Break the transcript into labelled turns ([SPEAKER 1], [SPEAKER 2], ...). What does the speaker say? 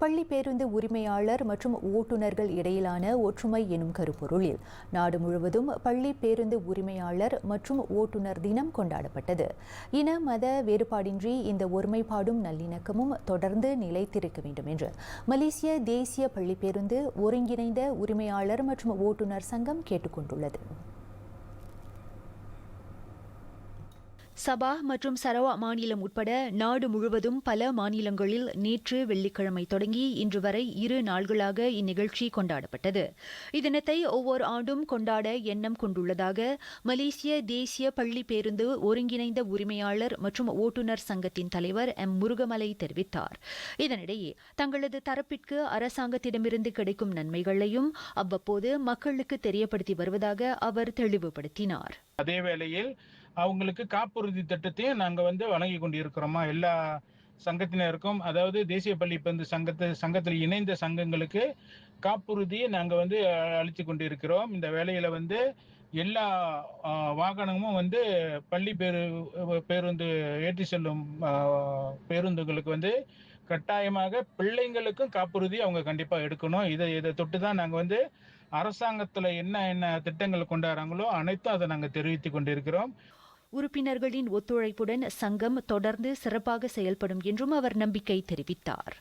[SPEAKER 1] பள்ளி பேருந்து உரிமையாளர் மற்றும் ஓட்டுநர்கள் இடையிலான ஒற்றுமை எனும் கருப்பொருளில் நாடு முழுவதும் பள்ளி பேருந்து உரிமையாளர் மற்றும் ஓட்டுநர் தினம் கொண்டாடப்பட்டது. இன மத வேறுபாடின்றி இந்த ஒருமைப்பாடும் நல்லிணக்கமும் தொடர்ந்து நிலைத்திருக்க வேண்டும் என்று மலேசிய தேசிய பள்ளி பேருந்து ஒருங்கிணைந்த உரிமையாளர் மற்றும் ஓட்டுநர் சங்கம் கேட்டுக்கொண்டுள்ளது.
[SPEAKER 2] சபா மற்றும் சரவா மாநிலம் உட்பட நாடு முழுவதும் பல மாநிலங்களில் நேற்று வெள்ளிக்கிழமை தொடங்கி இன்று வரை இரு நாள்களாக இந்நிகழ்ச்சி கொண்டாடப்பட்டது. இத்தினத்தை ஒவ்வொரு ஆண்டும் கொண்டாட எண்ணம் கொண்டுள்ளதாக மலேசிய தேசிய பள்ளி பேருந்து ஒருங்கிணைந்த உரிமையாளர் மற்றும் ஓட்டுநர் சங்கத்தின் தலைவர் எம். முருகமலை தெரிவித்தார். இதனிடையே தங்களது தரப்பிற்கு அரசாங்கத்திடமிருந்து கிடைக்கும் நன்மைகளையும் அவ்வப்போது மக்களுக்கு தெரியப்படுத்தி வருவதாக அவர் தெளிவுபடுத்தினார்.
[SPEAKER 3] அதே வேளையில் அவங்களுக்கு காப்புறுதி திட்டத்தையும் நாங்க வந்து வழங்கி கொண்டு இருக்கிறோமா எல்லா சங்கத்தினருக்கும் அதாவது தேசிய பள்ளி பந்து சங்கத்து சங்கத்தில் இணைந்த சங்கங்களுக்கு காப்புறுதியை நாங்கள் வந்து அளித்து கொண்டிருக்கிறோம். இந்த வேலையில் வந்து எல்லா வாகனமும் வந்து பள்ளி பேரு பேருந்து ஏற்றி செல்லும் பேருந்துகளுக்கு வந்து கட்டாயமாக பிள்ளைங்களுக்கும் காப்புறுதி அவங்க கண்டிப்பாக எடுக்கணும். இதை இதை தொட்டு தான் நாங்கள் வந்து அரசாங்கத்தில் என்ன என்ன திட்டங்கள் கொண்டாடுறாங்களோ அனைத்தும் அதை நாங்கள் தெரிவித்து கொண்டிருக்கிறோம்.
[SPEAKER 2] உறுப்பினர்களின் ஒத்துழைப்புடன் சங்கம் தொடர்ந்து சிறப்பாக செயல்படும் என்றும் அவர் நம்பிக்கை தெரிவித்தார்.